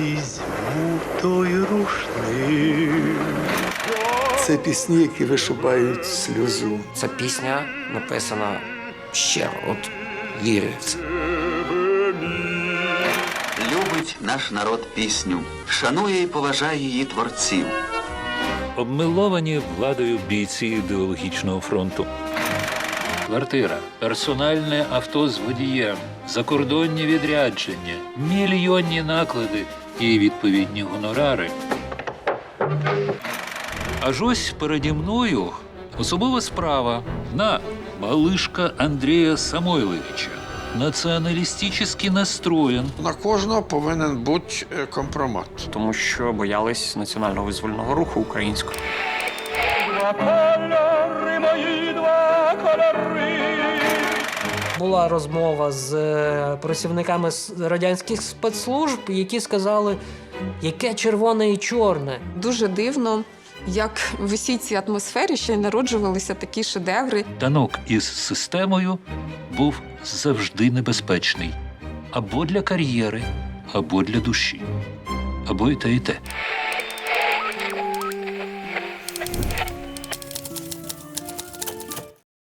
візьму той рушник. Це пісні, які вишибають сльозу. Це пісня написана ще от лірівця. Любить наш народ пісню, шанує і поважає її творців. Обмиловані владою бійці ідеологічного фронту. Квартира, персональне авто з водієм, закордонні відрядження, мільйонні наклади і відповідні гонорари. Аж ось переді мною особова справа на малишка Андрія Самойловича. Націоналістично настроєн, На кожного повинен бути е, компромат. Тому що боялись національного визвольного руху українського. Була розмова з е, працівниками радянських спецслужб, які сказали, яке червоне і чорне. Дуже дивно, як в усій цій атмосфері ще й народжувалися такі шедеври. танок із системою був завжди небезпечний або для кар'єри, або для душі, або і те, і те.